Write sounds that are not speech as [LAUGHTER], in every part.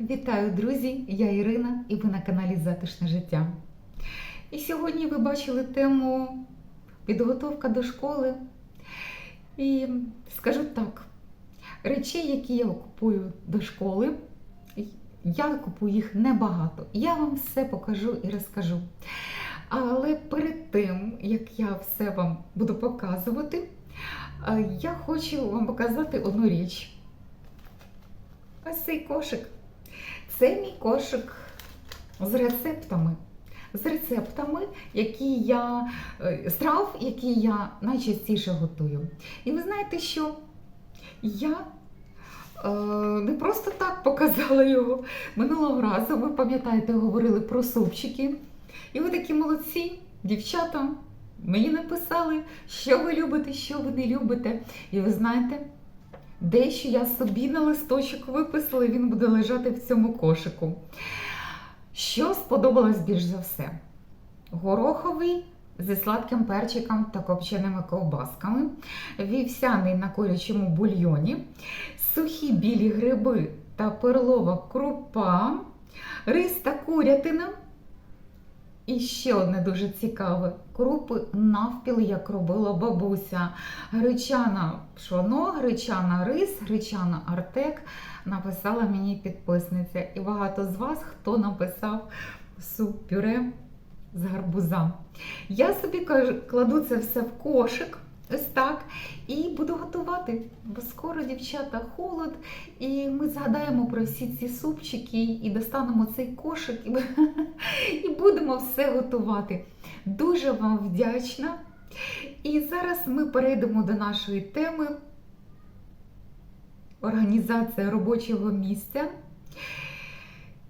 Вітаю, друзі! Я Ірина і ви на каналі Затишне життя. І сьогодні ви бачили тему підготовка до школи. І скажу так: речей, які я купую до школи, я купую їх небагато. Я вам все покажу і розкажу. Але перед тим, як я все вам буду показувати, е, я хочу вам показати одну річ. Ось цей кошик. Це мій кошик з рецептами. З рецептами, які я е, страв, які я найчастіше готую. І ви знаєте, що я е, не просто так показала його. Минулого разу, ви пам'ятаєте, говорили про супчики. І ви такі молодці, дівчата, мені написали, що ви любите, що ви не любите. І ви знаєте, Дещо я собі на листочок виписала, і він буде лежати в цьому кошику. Що сподобалось більш за все? Гороховий зі сладким перчиком та копченими ковбасками, вівсяний на курячому бульйоні, сухі білі гриби та перлова крупа, рис та курятина. І ще одне дуже цікаве: крупи навпіл, як робила бабуся. Гречана пшоно, гречана рис, гречана артек написала мені підписниця. І багато з вас, хто написав суп пюре з гарбуза. Я собі кладу це все в кошик. Ось так. І буду готувати. Бо скоро, дівчата, холод. І ми згадаємо про всі ці супчики і достанемо цей кошик [LAUGHS] і, будемо все готувати. Дуже вам вдячна. І зараз ми перейдемо до нашої теми організація робочого місця.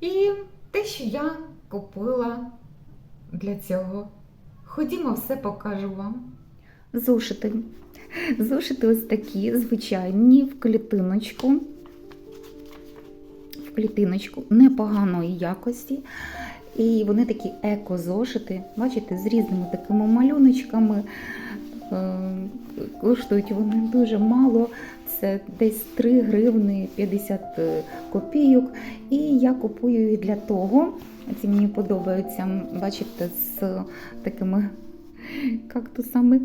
І те, що я купила для цього. Ходімо, все покажу вам. Зошити. Зошити ось такі, звичайні, в клітиночку. В клітиночку непоганої якості. І вони такі еко-зошити, бачите, з різними такими малюночками. Е, Коштують вони дуже мало, це десь 3 гривни 50 копійок. І я купую їх для того, ці мені подобаються, бачите, з такими [LAUGHS] кактусами.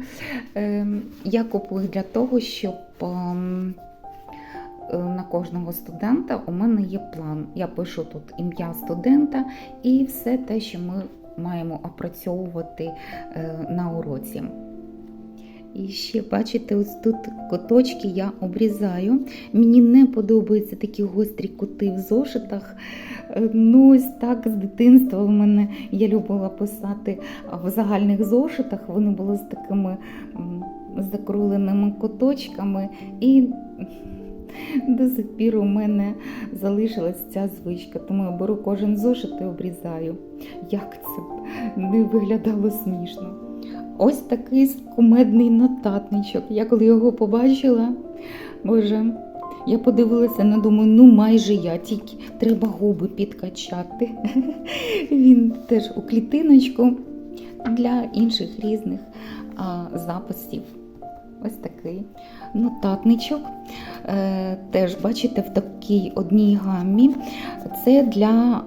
Ем, Я купую для того, щоб ем, е, на кожного студента у мене є план. Я пишу тут ім'я студента і все те, що ми маємо опрацьовувати е, на уроці. І ще, бачите, ось тут куточки я обрізаю. Мені не подобаються такі гострі кути в зошитах. Е, Ну, ось так з дитинства в мене я любила писати в загальних зошитах. Вони були з такими м, закругленими куточками. І до сих пір у мене залишилась ця звичка, тому я беру кожен зошит і обрізаю. Як це не виглядало смішно. Ось такий кумедний нотатничок. Я коли його побачила, боже, я подивилася, не думаю, ну майже я, тільки треба губи підкачати. [LAUGHS] Він теж у клітиночку для інших різних а, записів. Ось такий нотатничок. Е, теж, бачите, в такій одній гамі. Це для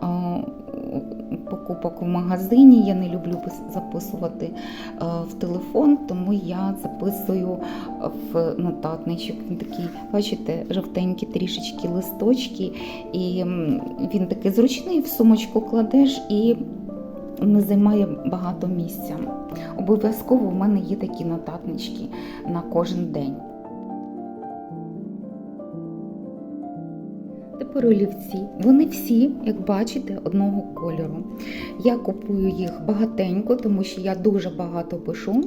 покупок в магазині. Я не люблю записувати е, в телефон, тому я записую в нотатничок. Він такий, бачите, жовтенькі трішечки листочки, і він такий зручний, в сумочку кладеш і не займає багато місця. Обов'язково в мене є такі нотатнички на кожен день. Тепер олівці. Вони всі, як бачите, одного кольору. Я купую їх багатенько, тому що я дуже багато пишу.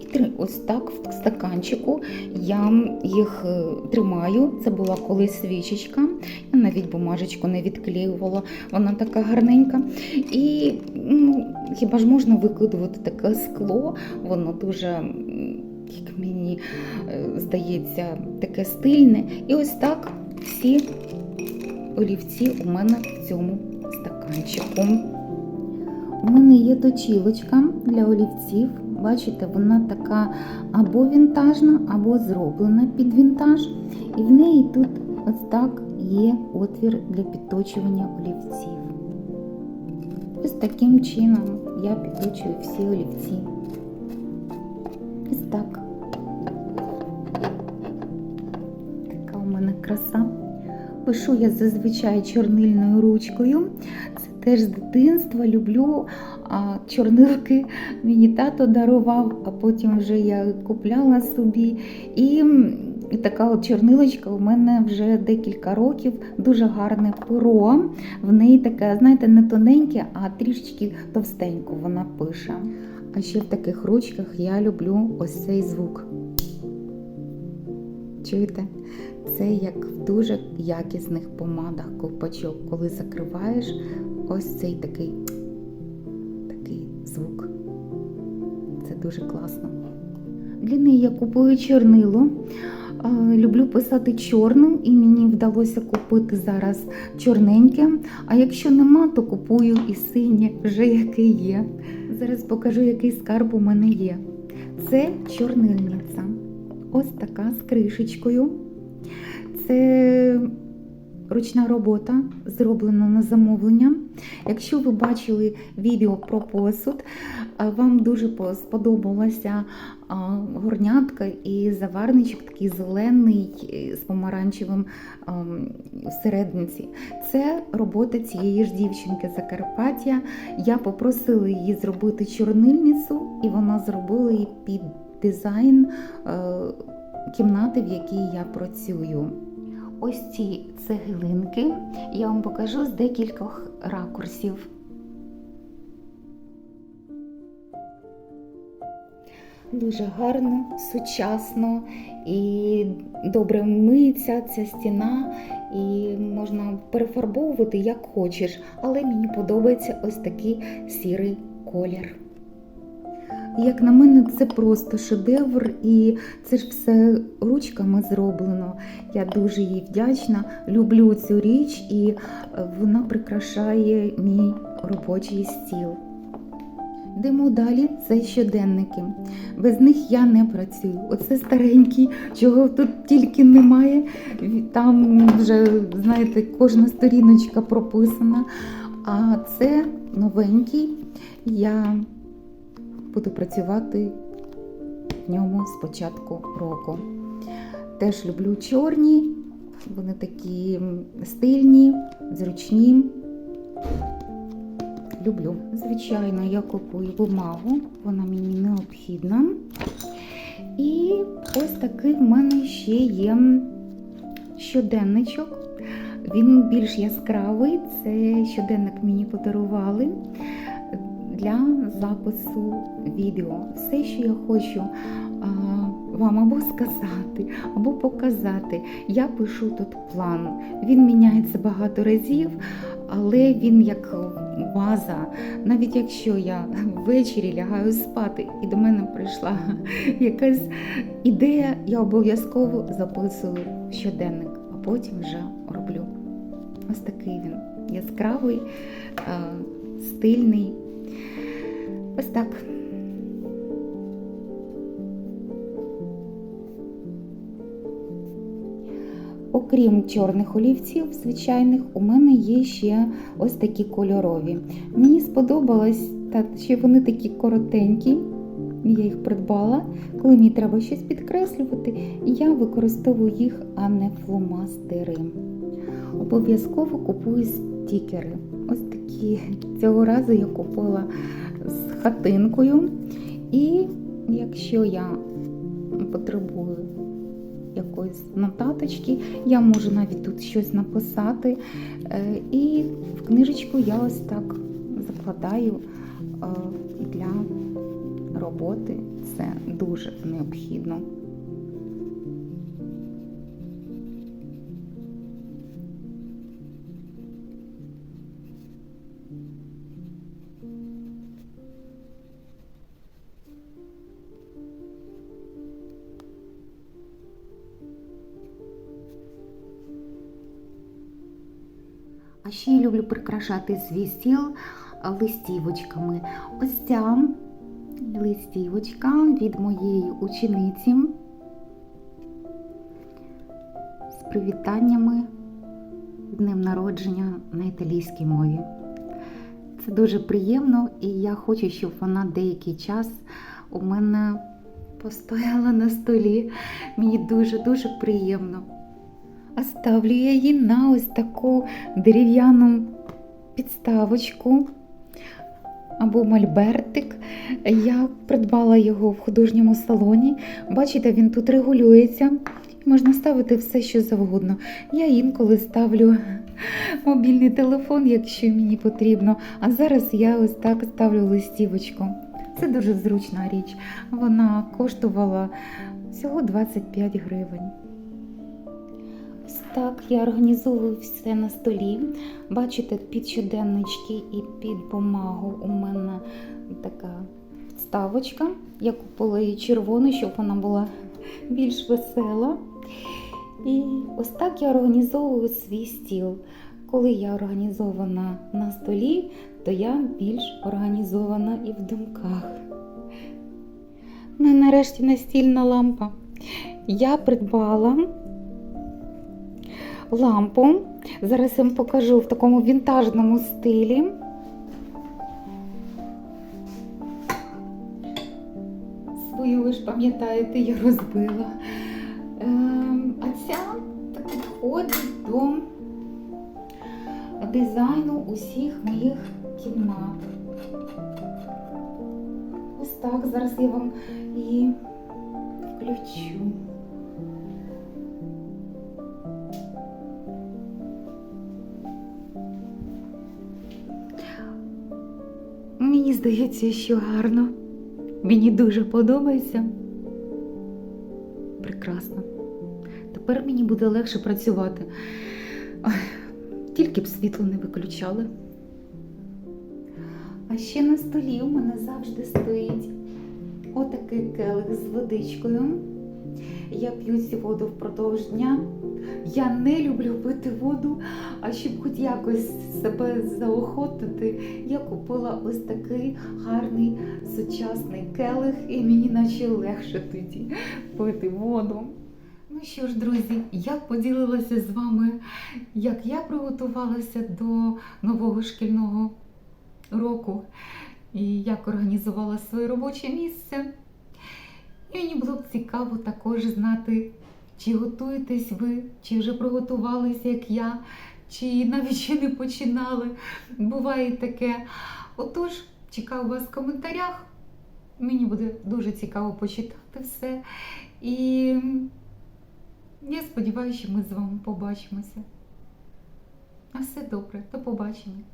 І ось так в стаканчику я їх е, тримаю. Це була колись свічечка. Я навіть бумажечку не відклеювала, вона така гарненька. І ну, хіба ж можна викидувати таке скло? Воно дуже. Як мені е, здається, таке стильне. І ось так всі олівці у мене в цьому стаканчику. У мене є точілочка для олівців. Бачите, вона така або вінтажна, або зроблена під вінтаж. І в неї тут ось так є отвір для підточування олівців. Ось таким чином я підточую всі олівці. Ось так. Така у мене краса. Пишу я зазвичай чорнильною ручкою. Це теж з дитинства люблю а, чорнилки. Мені тато дарував, а потім вже я купляла собі. І м, така от чорнилочка у мене вже декілька років, дуже гарне перо. В неї таке, знаєте, не тоненьке, а трішечки товстенько вона пише. А ще в таких ручках я люблю ось цей звук. Чуєте? Це як в дуже якісних помадах ковпачок, коли закриваєш ось цей такий, такий звук. Це дуже класно. Для неї я купую чорнило. Люблю писати чорним, і мені вдалося купити зараз чорненьке. А якщо нема, то купую і синє, вже яке є. Зараз покажу, який скарб у мене є. Це чорнильниця. Ось така з кришечкою. Це ручна робота, зроблена на замовлення. Якщо ви бачили відео про посуд, вам дуже сподобалася горнятка і заварничок такий зелений е, з помаранчевим ам, всерединці. Це робота цієї ж дівчинки Закарпаття. Я попросила її зробити чорнильницю, і вона зробила її під дизайн е, кімнати, в якій я працюю. Ось ці цеглинки я вам покажу з декількох ракурсів. Дуже гарно, сучасно і добре миється ця стіна, і можна перефарбовувати як хочеш, але мені подобається ось такий сірий колір. Як на мене, це просто шедевр, і це ж все ручками зроблено. Я дуже їй вдячна, люблю цю річ, і е, вона прикрашає мій робочий стіл. Йдемо далі, це щоденники. Без них я не працюю. Оце старенький, чого тут тільки немає. Там вже, знаєте, кожна сторіночка прописана. А це новенький. Я буду працювати в ньому з початку року. Теж люблю чорні, вони такі стильні, зручні. Люблю. Звичайно, я купую бумагу, вона мені необхідна. І ось такий в мене ще є щоденничок. Він більш яскравий. Це щоденник мені подарували для запису відео. Все, що я хочу вам або сказати, або показати. Я пишу тут план. Він міняється багато разів, але він як база. Навіть якщо я ввечері лягаю спати і до мене прийшла [LAUGHS] якась ідея, я обов'язково записую щоденник, а потім вже роблю. Ось такий він яскравий, стильний. Ось так. Окрім чорних олівців, звичайних, у мене є ще ось такі кольорові. Мені сподобалось, та ще вони такі коротенькі. Я їх придбала. Коли мені треба щось підкреслювати, я використовую їх, а не фломастери. Обов'язково купую стікери. Ось такі. Цього разу я купила з. І якщо я потребую якоїсь нотаточки, я можу навіть тут щось написати. Е, І в книжечку я ось так закладаю е, для роботи. Це дуже необхідно. А ще я люблю прикрашати свій стіл листівочками. Ось ця листівочка від моєї учениці з привітаннями днем народження на італійській мові. Це дуже приємно, і я хочу, щоб вона деякий час у мене постояла на столі. Мені дуже-дуже приємно. А ставлю я її на ось таку дерев'яну підставочку або мольбертик. Я придбала його в художньому салоні. Бачите, він тут регулюється. Можна ставити все, що завгодно. Я інколи ставлю мобільний телефон, якщо мені потрібно. А зараз я ось так ставлю листівочку. Це дуже зручна річ. Вона коштувала всього 25 гривень. Ось так я організовую все на столі. Бачите, під щоденнички і під бумагу у мене така вставочка. Я купила її червону, щоб вона була більш весела. І ось так я організовую свій стіл. Коли я організована на столі, то я більш організована і в думках. Ну і нарешті настільна лампа. Я придбала лампу. Зараз я вам покажу в такому вінтажному стилі. Свою, ви ж пам'ятаєте, я розбила. Ем, а ця так підходить до дизайну усіх моїх кімнат. Ось так, зараз я вам її включу. Здається, що гарно. Мені дуже подобається. Прекрасно. Тепер мені буде легше працювати. Ой, тільки б світло не виключали. А ще на столі у мене завжди стоїть отакий келих з водичкою. Я п'ю цю воду впродовж дня. Я не люблю пити воду, а щоб хоч якось себе заохотити, я купила ось такий гарний сучасний келих, і мені наче легше тоді пити воду. Ну що ж, друзі, я поділилася з вами, як я приготувалася до нового шкільного року і як організувала своє робоче місце. І мені було б цікаво також знати, чи готуєтесь ви, чи вже приготувалися, як я, чи навіть ще не починали. Буває таке. Отож, чекаю вас в коментарях. Мені буде дуже цікаво почитати все. І я сподіваюся, що ми з вами побачимося. На все добре, до побачення.